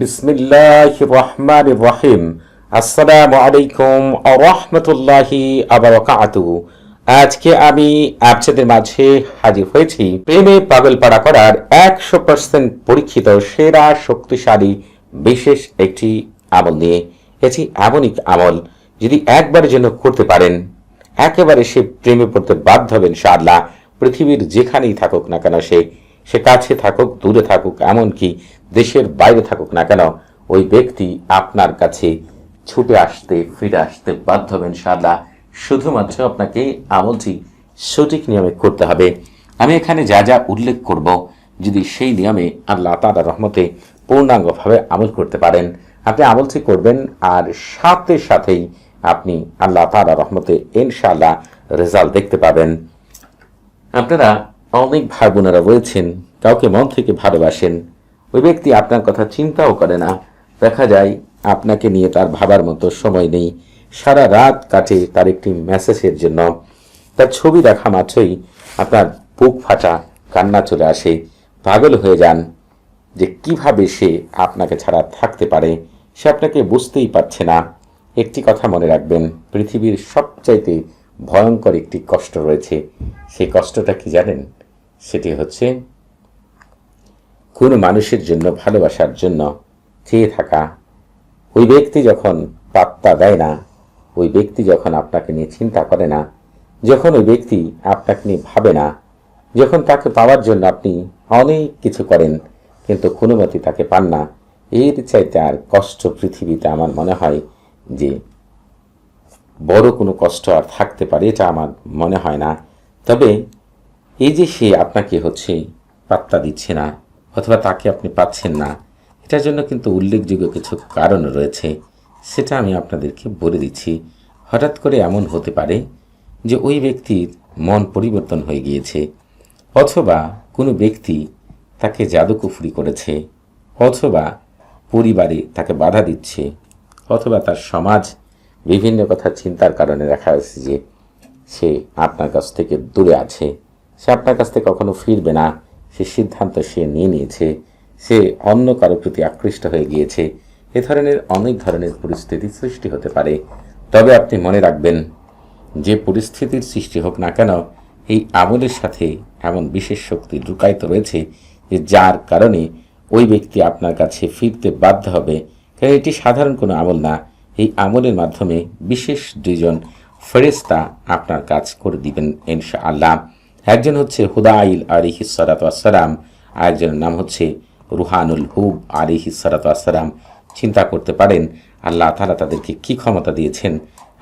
বিসমিল্লাহ রহমান রহিম। আসসালামু আলাইকুম রহমতুল্লাহি আবরকাতু আজকে আমি আপনাদের মাঝে হাজির হয়েছি প্রেমে পাগলপাড়া করার একশো পার্সেন্ট পরীক্ষিত, সেরা, শক্তিশালী, বিশেষ একটি আমল নিয়ে। এটি এমন এক আমল যদি একবারের জন্য করতে পারেন, একেবারে সে প্রেমে পড়তে বাধ্য হবেন ইনশাআল্লাহ। পৃথিবীর যেখানেই থাকুক না কেন সে সে কাছে থাকুক, দূরে থাকুক, এমনকি দেশের বাইরে থাকুক না কেন, ওই ব্যক্তি আপনার কাছে ছুটে আসতে, ফিরে আসতে বাধ্য হবেন ইনশাআল্লাহ। শুধুমাত্র আপনাকে আমলটি সঠিক নিয়মে করতে হবে। আমি এখানে যা যা উল্লেখ করব, যদি সেই নিয়মে আল্লাহ তাআলা রহমতে পূর্ণাঙ্গভাবে আমল করতে পারেন, আপনি আমলটি করবেন, আর সাথে সাথেই আপনি আল্লাহ তাআলা রহমতে ইনশাআল্লাহ রেজাল্ট দেখতে পাবেন। আপনারা অনেক ভাই বোনেরা রয়েছেন, কাউকে মন থেকে ভালোবাসেন। ওই ব্যক্তি আপনার কথা চিন্তাও করে না। দেখা যায়, আপনাকে নিয়ে তার ভাবার মতো সময় নেই। সারা রাত কাটে তার একটি মেসেজের জন্য। তার ছবি দেখা মাত্রই আপনার বুক ফাটা, কান্না চলে আসে। পাগল হয়ে যান যে কীভাবে সে আপনাকে ছাড়া থাকতে পারে, সে আপনাকে বুঝতেই পারছে না। একটি কথা মনে রাখবেন, পৃথিবীর সবচাইতে ভয়ঙ্কর একটি কষ্ট রয়েছে। সেই কষ্টটা কি জানেন? সেটি হচ্ছে, কোনো মানুষের জন্য ভালোবাসার জন্য চেয়ে থাকা, ওই ব্যক্তি যখন পাত্তা দেয় না, ওই ব্যক্তি যখন আপনাকে নিয়ে চিন্তা করে না, যখন ওই ব্যক্তি আপনাকে নিয়ে ভাবে না, যখন তাকে পাওয়ার জন্য আপনি অনেক কিছু করেন, কিন্তু কোনো মতে তাকে পান না, এর চাইতে আর কষ্ট পৃথিবীতে আমার মনে হয় যে, বড় কোনো কষ্ট আর থাকতে পারে এটা আমার মনে হয় না। তবে এই যে সে আপনাকে হচ্ছে পাত্তা দিচ্ছে না, অথবা তাকে আপনি পাচ্ছেন না, এটার জন্য কিন্তু উল্লেখযোগ্য কিছু কারণ রয়েছে। সেটা আমি আপনাদেরকে বলে দিচ্ছি। হঠাৎ করে এমন হতে পারে যে ওই ব্যক্তির মন পরিবর্তন হয়ে গিয়েছে, অথবা কোনো ব্যক্তি তাকে জাদুকুফুরি করেছে, অথবা পরিবারে তাকে বাধা দিচ্ছে, অথবা তার সমাজ বিভিন্ন কথা চিন্তার কারণে দেখা যাচ্ছে যে সে আপনার কাছ থেকে দূরে আছে। সে আপনার কাছ থেকে কখনো ফিরবে না। সে সিদ্ধান্ত সে নিয়ে নিয়েছে। সে অন্য কারও প্রতি আকৃষ্ট হয়ে গিয়েছে। এ ধরনের অনেক ধরনের পরিস্থিতি সৃষ্টি হতে পারে। তবে আপনি মনে রাখবেন, যে পরিস্থিতির সৃষ্টি হোক না কেন, এই আমলের সাথে এমন বিশেষ শক্তি লুকায়িত রয়েছে যে যার কারণে ওই ব্যক্তি আপনার কাছে ফিরতে বাধ্য হবে। কারণ এটি সাধারণ কোনো আমল না। এই আমলের মাধ্যমে বিশেষ দুইজন ফেরেস্তা আপনার কাজ করে দিবেন ইনশা আল্লাহ একজন হচ্ছে হুদাইল আলিহি সালাতাম আর একজনের নাম হচ্ছে রুহানুল হুব আলিহি সালাতাম চিন্তা করতে পারেন, আল্লাহ তালা তাদেরকে কি ক্ষমতা দিয়েছেন,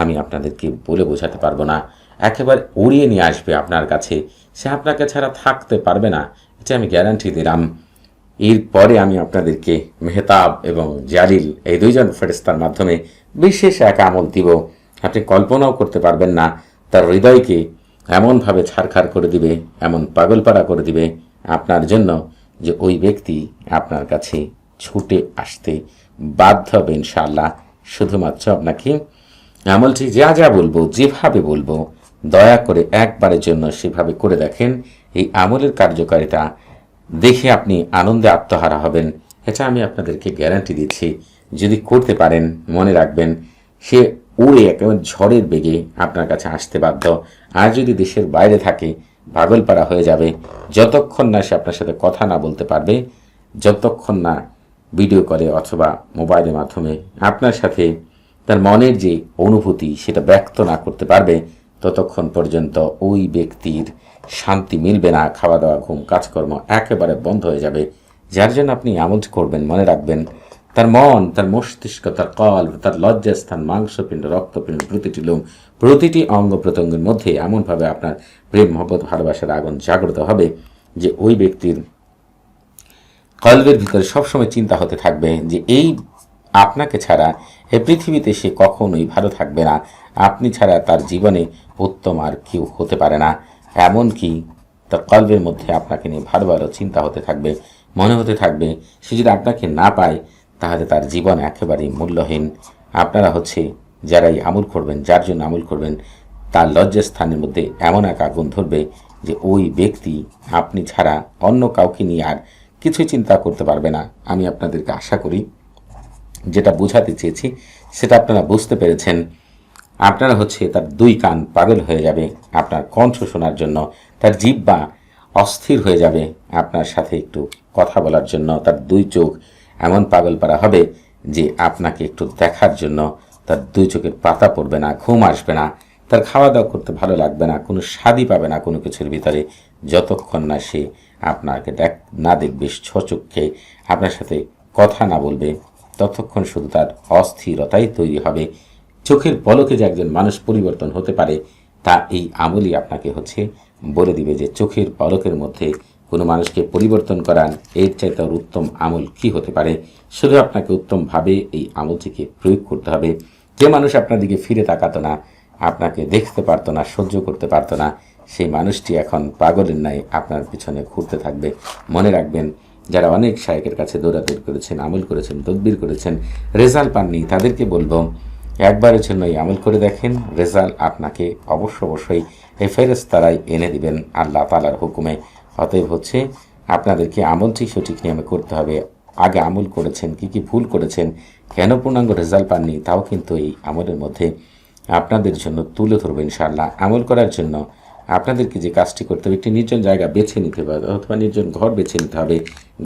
আমি আপনাদেরকে বলে বোঝাতে পারব না। একেবারে উড়িয়ে নিয়ে আসবে আপনার কাছে, সে আপনাকে ছাড়া থাকতে পারবে না, এটা আমি গ্যারান্টি দিলাম। এরপরে আমি আপনাদেরকে মেহতাব এবং জালিল, এই দুইজন ফেরেস্তার মাধ্যমে বিশেষ এক আমল দিব। আপনি কল্পনাও করতে পারবেন না, তার হৃদয়কে এমনভাবে ছাড়খাড় করে দিবে, এমন পাগলপাড়া করে দিবে আপনার জন্য যে ওই ব্যক্তি আপনার কাছে ছুটে আসতে বাধ্য হবে ইনশাআল্লাহ। শুধুমাত্র আপনাকে আমলটি যা যা বলব, যেভাবে বলব, দয়া করে একবারের জন্য সেভাবে করে দেখেন। এই আমলের কার্যকারিতা দেখে আপনি আনন্দে আত্মহারা হবেন। এটা আমি আপনাদেরকে গ্যারান্টি দিচ্ছি। যদি করতে পারেন, মনে রাখবেন, সে উড়ে একেবারে ঝড়ের বেগে আপনার কাছে আসতে বাধ্য। আর যদি দেশের বাইরে থাকে পাগলপাড়া হয়ে যাবে। যতক্ষণ না সে আপনার সাথে কথা না বলতে পারবে, যতক্ষণ না ভিডিও করে অথবা মোবাইলের মাধ্যমে আপনার সাথে তার মনের যে অনুভূতি সেটা ব্যক্ত না করতে পারবে, ততক্ষণ পর্যন্ত ওই ব্যক্তির শান্তি মিলবে না। খাওয়া দাওয়া ঘুম, কাজকর্ম একেবারে বন্ধ হয়ে যাবে। যার জন্য আপনি আমল করবেন, মনে রাখবেন তার মন, তার মস্তিষ্ক, তার কল, তার লজ্জাস্থান মাংসপিণ্ড, রক্তপিণ্ড, প্রতিটি লোম, প্রতিটি অঙ্গ প্রত্যঙ্গের মধ্যে এমনভাবে আপনার প্রেম, মহব্বত, ভালোবাসার আগুন জাগ্রত হবে যে ওই ব্যক্তির কলবের ভিতরে সবসময় চিন্তা হতে থাকবে যে এই আপনাকে ছাড়া এ পৃথিবীতে সে কখনোই ভালো থাকবে না। আপনি ছাড়া তার জীবনে উত্তম আর কেউ হতে পারে না। এমনকি তার কলবের মধ্যে আপনাকে নিয়ে ভালো ভালো চিন্তা হতে থাকবে, মনে হতে থাকবে, সে যদি আপনাকে না পায় তাহলে তার জীবন একেবারেই মূল্যহীন। আপনারা হচ্ছে যারাই আমল করবেন, যার জন্য আমল করবেন, তার লজ্জাস্থানের মধ্যে এমন এক আগুন ধরবে যে ওই ব্যক্তি আপনি ছাড়া অন্য কাউকে নিয়ে আর কিছুই চিন্তা করতে পারবে না। আমি আপনাদেরকে আশা করি যেটা বোঝাতে চেয়েছি, সেটা আপনারা বুঝতে পেরেছেন। আপনারা হচ্ছে তার দুই কান পাগল হয়ে যাবে আপনার কণ্ঠ শোনার জন্য, তার জিব্বা অস্থির হয়ে যাবে আপনার সাথে একটু কথা বলার জন্য, তার দুই চোখ এমন পাগল পারা হবে যে আপনাকে একটু দেখার জন্য তার দুই চোখের পাতা পড়বে না, ঘুম আসবে না, তার খাওয়া দাওয়া করতে ভালো লাগবে না, কোনো স্বাদই পাবে না কোনো কিছুর ভিতরে। যতক্ষণ না সে আপনাকে দেখ, না দেখবে ছচক্ষে আপনার সাথে কথা না বলবে, ততক্ষণ শুধু তার অস্থিরতাই তৈরি হবে। চোখের পলকে যে একজন মানুষ পরিবর্তন হতে পারে, তা এই আমলই আপনাকে হচ্ছে বলে দিবে যে চোখের পলকের মধ্যে কোনো মানুষকে পরিবর্তন করান এর চাইতে আর উত্তম আমল কি হতে পারে শুধু আপনাকে উত্তমভাবে এই আমলটিকে প্রয়োগ করতে হবে। যে মানুষ আপনার দিকে ফিরে তাকাতো না, আপনাকে দেখতে পারতো না, সহ্য করতে পারতো না, সেই মানুষটি এখন পাগলের ন্যায় আপনার পিছনে ঘুরতে থাকবে। মনে রাখবেন, যারা অনেক শায়কের কাছে দৌড়াদৌড় করেছেন, আমল করেছেন, তদবির করেছেন, রেজাল্ট পাননি, তাদেরকে বলব, একবারের জন্য এই আমল করে দেখেন, রেজাল্ট আপনাকে অবশ্য অবশ্যই এই ফেরেস তারাই এনে দিবেন আল্লাহ তালার হুকুমে। অতএব হচ্ছে আপনাদেরকে আমলটি সঠিক নিয়মে করতে হবে। আগে আমল করেছেন, কি কি ভুল করেছেন, কেন পূর্ণাঙ্গ রেজাল্ট পাননি, তাও কিন্তু এই আমলের মধ্যে আপনাদের জন্য তুলে ধরবে ইনশাআল্লাহ। আমল করার জন্য আপনাদেরকে যে কাজটি করতে হবে, একটি নির্জন জায়গা বেছে নিতে হবে, অথবা নির্জন ঘর বেছে নিতে হবে।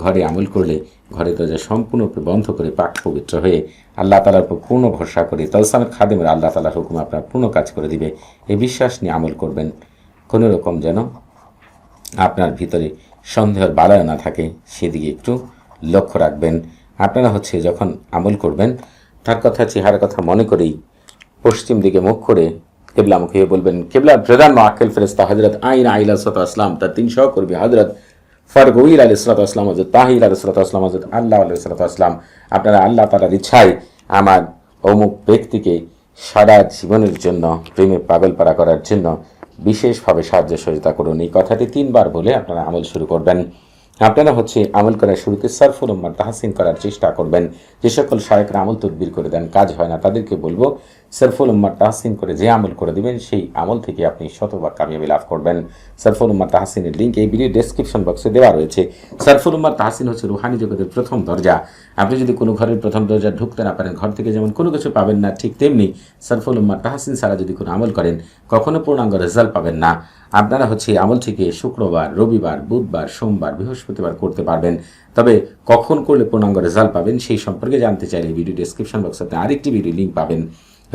ঘরে আমল করলে ঘরের দরজা সম্পূর্ণরূপে বন্ধ করে পাক পবিত্র হয়ে আল্লাহ তালার উপর পূর্ণ ভরসা করে তলসামের খাদেমের আল্লাহ তালার হুকুম আপনার পূর্ণ কাজ করে দিবে। এই বিশ্বাস নিয়ে আমল করবেন। কোনো রকম যেন আপনার ভিতরে সন্দেহের বালায় না থাকে, সেদিকে একটু লক্ষ্য রাখবেন। আপনারা হচ্ছে যখন আমল করবেন, তার কথা চেহারা কথা মনে করেই পশ্চিম দিকে মুখ করে কেবলা হয়ে বলবেন, কেবলা প্রধান মাকেল ফেরেস্তা হজরত আইন আইলা সত আসলাম তার তিন সহকর্মী হজরত ফরগুইল আলী সালাত আসলাম হজরত তাহির আলী সালাত আসলাম হজরত আল্লাহ আলী সালাত আসলাম আপনারা আল্লাহ তালার ইচ্ছায় আমার অমুক ব্যক্তিকে সারা জীবনের জন্য, প্রেমে পাগল পাড়া করার জন্য বিশেষভাবে সাহায্য সহযোগিতা করুন। এই কথাটি তিনবার বলে আপনারা আমল শুরু করবেন। আপনারা হচ্ছে আমল করার শুরুতে সারফুল উম্মার তাহাসিন করার চেষ্টা করবেন। যে সকল সহায়করা আমল তদবির করে দেন, কাজ হয় না, তাদেরকে বলব সারফুল উম্মার তাহসিন করে যে আমল করে দিবেন, সেই আমল থেকে আপনি শতভাগ কামিয়াবি লাভ করবেন। সারফুল উম্মার তাহসিনের লিঙ্ক এই ভিডিও ডেসক্রিপশন বক্সে দেওয়া রয়েছে। সারফুল উম্মার তাহসিন হচ্ছে রুহানি জগতের প্রথম দরজা। আপনি যদি কোনো ঘরের প্রথম দরজা ঢুকতে না পারেন, ঘর থেকে যেমন কোনো কিছু পাবেন না, ঠিক তেমনি সারফুল উম্মার তাহসিন সারা যদি কোনো আমল করেন, কখনো পূর্ণাঙ্গ রেজাল্ট পাবেন না। আপনারা হচ্ছে এই আমলটিকে শুক্রবার, রবিবার, বুধবার, সোমবার, বৃহস্পতিবার করতে পারবেন। তবে কখন করলে পূর্ণাঙ্গ রেজাল্ট পাবেন, সেই সম্পর্কে জানতে চাইলে ভিডিও ডেসক্রিপশন বক্সে আপনি আরেকটি ভিডিও লিঙ্ক পাবেন।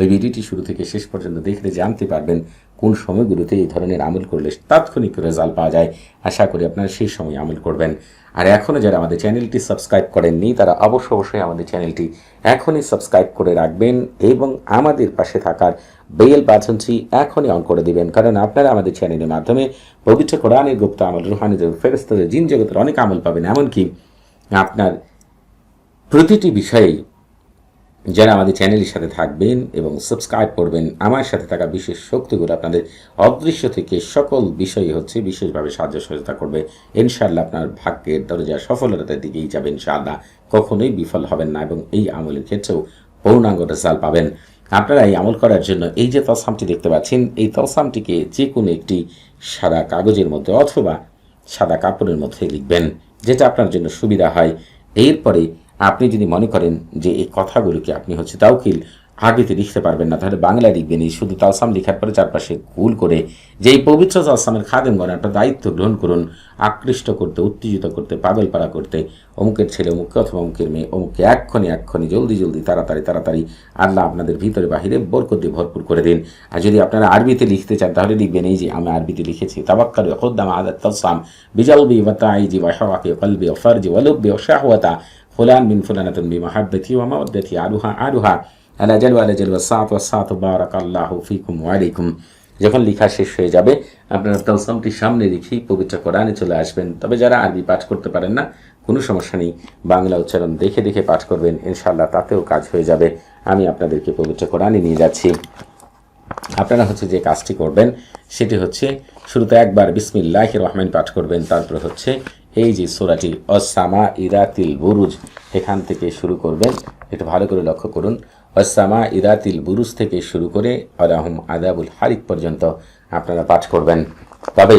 ওই ভিডিওটি শুরু থেকে শেষ পর্যন্ত দেখলে জানতে পারবেন কোন সময়গুলোতে এই ধরনের আমল করলে তাৎক্ষণিক রেজাল্ট পাওয়া যায়। আশা করি আপনারা সেই সময় আমল করবেন। আর এখনও যারা আমাদের চ্যানেলটি সাবস্ক্রাইব করেননি, তারা অবশ্য অবশ্যই আমাদের চ্যানেলটি এখনই সাবস্ক্রাইব করে রাখবেন এবং আমাদের পাশে থাকার বেল বাটনটি এখনই অন করে দিবেন। কারণ আপনারা আমাদের চ্যানেলের মাধ্যমে পবিত্র কোরআনের গুপ্ত আমল, রুহানিদের ফেরস্তাদের জিন জগতের অনেক আমল পাবেন। এমনকি আপনার প্রতিটি বিষয়েই যারা আমাদের চ্যানেলের সাথে থাকবেন এবং সাবস্ক্রাইব করবেন, আমার সাথে থাকা বিশেষ শক্তিগুলো আপনাদের অদৃশ্য থেকে সকল বিষয় হচ্ছে বিশেষভাবে সাহায্য সহযোগিতা করবে। ইনশাআল্লাহ আপনার ভাগ্যের দরজা সফলতার দিকেই যাবেন ইনশাআল্লাহ। কখনোই বিফল হবেন না এবং এই আমলের ক্ষেত্রেও পূর্ণাঙ্গ রেজাল্ট পাবেন। আপনারা এই আমল করার জন্য এই যে তলসামটি দেখতে পাচ্ছেন, এই তলসামটিকে যে কোনো একটি সাদা কাগজের মধ্যে অথবা সাদা কাপড়ের মধ্যে লিখবেন, যেটা আপনার জন্য সুবিধা হয়। এরপরে আপনি যদি মনে করেন যে এই কথাগুলোকে আপনি হচ্ছে তাওকিল আরবিতে লিখতে পারবেন না, তাহলে বাংলায় লিখবেন। এই শুধু তালসাম লেখার পরে চারপাশে ভুল করে যে এই পবিত্র তালসামের খাদেমগণ একটা দায়িত্ব গ্রহণ করুন, আকৃষ্ট করতে, উত্তেজিত করতে, পাগলপাড়া করতে, অমুকের ছেলে, অমুককে অথবা অমুকের মেয়ে, অমুককে এক্ষণে এক্ষণে, জলদি জলদি, তাড়াতাড়ি তাড়াতাড়ি, আল্লাহ আপনাদের ভিতরে বাহিরে বরকত দিয়ে ভরপুর করে দিন। আর যদি আপনারা আরবিতে লিখতে চান, তাহলে লিখবেন, এই যে আমি আরবিতে লিখেছি তাবাক্কার হদ্দাম আদাত তালসাম বিজালবি ওয়াতাইজি ওয়াহাওয়াকে কলবি ও ফারজি ওয়ালুব্বি ও শাহওয়াতা ফুলান মিন ফুলানাতুন বিমাহাব্বতি ওয়া মাওয়াদ্দাতি আলুহা আলুহা আলাজাল আলাজাল ওয়াসাত ওয়াসাত বারাক আল্লাহু ফিকুম ওয়া আলাইকুম যখন লেখা শেষ হয়ে যাবে, আপনারা তালসামটি সামনে রেখেই পবিত্র কোরআনে চলে আসবেন। তবে যারা আরবি পাঠ করতে পারেন না, কোনো সমস্যা নেই। বাংলা উচ্চারণ দেখে দেখে পাঠ করবেন ইনশাল্লাহ তাতেও কাজ হয়ে যাবে। আমি আপনাদেরকে পবিত্র কোরআনে নিয়ে যাচ্ছি। আপনারা হচ্ছে যে কাজটি করবেন, সেটি হচ্ছে শুরুতে একবার বিসমিল্লাহ রহমান পাঠ করবেন, তারপর হচ্ছে এই যে সোরাটি অসামা ইরাতিল বুরুজ এখান থেকে শুরু করবেন। একটু ভালো করে লক্ষ্য করুন। অসামা ইরাতিল বুরুজ থেকে শুরু করে আলাহম আদাবুল হারিক পর্যন্ত আপনারা পাঠ করবেন। তবে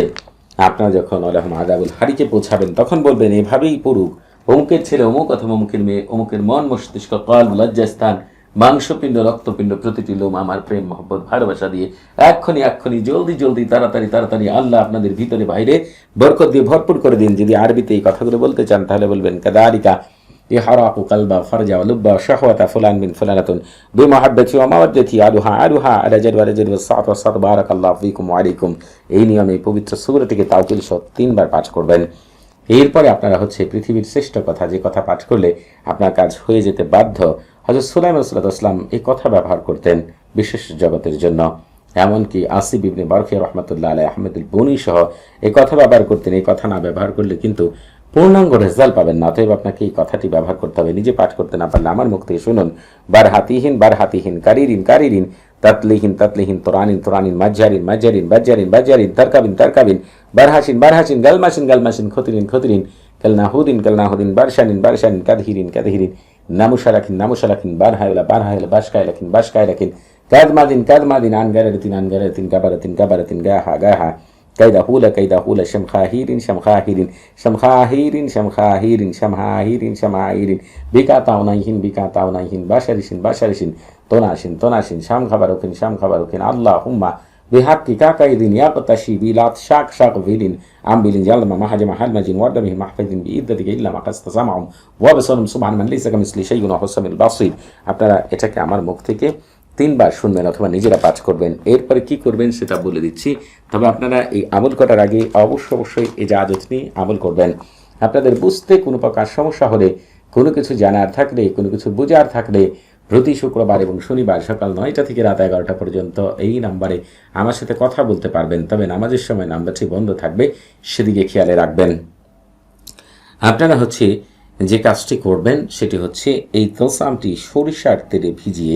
আপনারা যখন আলাহম আদাবুল হারিকে পৌঁছাবেন, তখন বলবেন, এভাবেই পড়ুক। অমুকের ছেলে অমুক অথবা অমুকের মেয়ে, অমুকের মন মস্তিষ্ক কল লজ্জাস্থান মাংসপিণ্ড রক্তপিণ্ড প্রতিটি লোম আমার প্রেম মহব্বত ভালোবাসা দিয়ে এক্ষুনি এক্ষুনি জলদি জলদি তাড়াতাড়ি তাড়াতাড়ি আল্লাহ আপনাদের ভিতরে বাইরে বরকত দিয়ে ভরপুর করে দিন যদি আরবিতে এই কথাগুলো বলতে চান তাহলে বলবেন কাদারিকা يحرق قلب فرج ولب شهوة فلان من فلانة بمحبتي ومودتي أدها أدها على جد وعلى جد والصعد والصعد بارك الله فيكم وعليكم এই নিয়মে এই পবিত্র সুরটিকে তাওকিল সহ তিনবার পাঠ করবেন এরপরে আপনারা হচ্ছে পৃথিবীর শ্রেষ্ঠ কথা, যে কথা পাঠ করলে আপনার কাজ হয়ে যেতে বাধ্য। হজরত সুলাইম আসলাম এই কথা ব্যবহার করতেন বিশেষ জগতের জন্য। এমনকি আসিফ ইবনে বারফিয়া রহমতুল্লাহ আলাই আহমেদুল বনি সহ এ কথা ব্যবহার করতেন। এই কথা না ব্যবহার করলে কিন্তু পূর্ণাঙ্গ রেজাল্ট পাবেন না। অতএব আপনাকে এই কথাটি ব্যবহার করতে হবে। নিজে পাঠ করতে না পারলে আমার মুখ থেকে শুনুন। বার হাতিহীন বার হাতিহীন কারিরিন কারিরিন, তাতলিহীন তাতলিহীন, তোরানিন তোরানিন মাজ্জারিন মাজ্জারিন বাজ্জারিন বাজ্জারিন তারকাবিন তারকাবিন, বারহাসিন বারহাসিন, গালমাসিন গালমাসিন, খতিরিন খতিরিন, কালনাহুদিন কালনাহুদিন বারশানিন বারশানিন কাদহিরিন কাদহিরিন নামুশারাখিন নামুশারাখিন বারহায়লা বারহায়লা বাসকায়লাখিন বাসকায়লাখিন কাদমাদিন কাদমাদিন আনগারাতিন আনগারাতিন কাবারাতিন কাবারাতিন, গাহা গাহা। كيدهول كيدهول شمخاهير شمخاهير شمخاهير شمخاهير شمهاهير شمهاهير بكا تاونايهن بكا تاونايهن بشرشن بشرشن طناشن طناشن شام خبروكن شام خبروكن اللهم بحقك كيد يقتشي بلا شاك شاك فيلين عم بلين يلا ما حاجة محل مجين ورد به محفظ بإدتك إلا ما قصد سمعهم وبصرهم سبحان من ليس كمثل شيء وحسن البصير. حتى لا يتكي عمر مكتكي তিনবার শুনবেন অথবা নিজেরা পাঠ করবেন। এরপরে কি করবেন সেটা বলে দিচ্ছি। তবে আপনারা এই আমল করার আগে অবশ্যই অবশ্যই এই জাহাজত নিয়ে আমল করবেন। আপনাদের বুঝতে কোনো প্রকার সমস্যা হলে, কোনো কিছু জানার থাকলে, কোনো কিছু বোঝার থাকলে প্রতি শুক্রবার এবং শনিবার সকাল নয়টা থেকে রাত এগারোটা পর্যন্ত এই নাম্বারে আমার সাথে কথা বলতে পারবেন। তবে নামাজের সময় নাম্বারটি বন্ধ থাকবে, সেদিকে খেয়ালে রাখবেন। আপনারা হচ্ছে যে কাজটি করবেন, সেটি হচ্ছে এই তলসামটি সরিষার তেলে ভিজিয়ে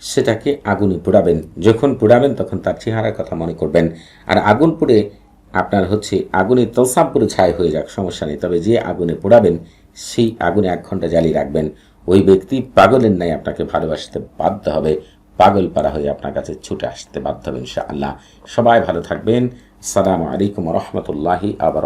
সেটাকে আগুনে পোড়াবেন। যখন পোড়াবেন তখন তার চেহারার কথা মনে করবেন। আর আগুন পুড়ে আপনার হচ্ছে আগুনে তলসাম পুরো ছাই হয়ে যাক, সমস্যা নেই। তবে যে আগুনে পোড়াবেন, সেই আগুনে এক ঘণ্টা জ্বালিয়ে রাখবেন। ওই ব্যক্তি পাগলের ন্যায় আপনাকে ভালোবাসতে বাধ্য হবে। পাগল পারা হয়ে আপনার কাছে ছুটে আসতে বাধ্য হবে ইনশাআল্লাহ। সবাই ভালো থাকবেন। সালামু আলাইকুম রহমতুল্লাহি আবার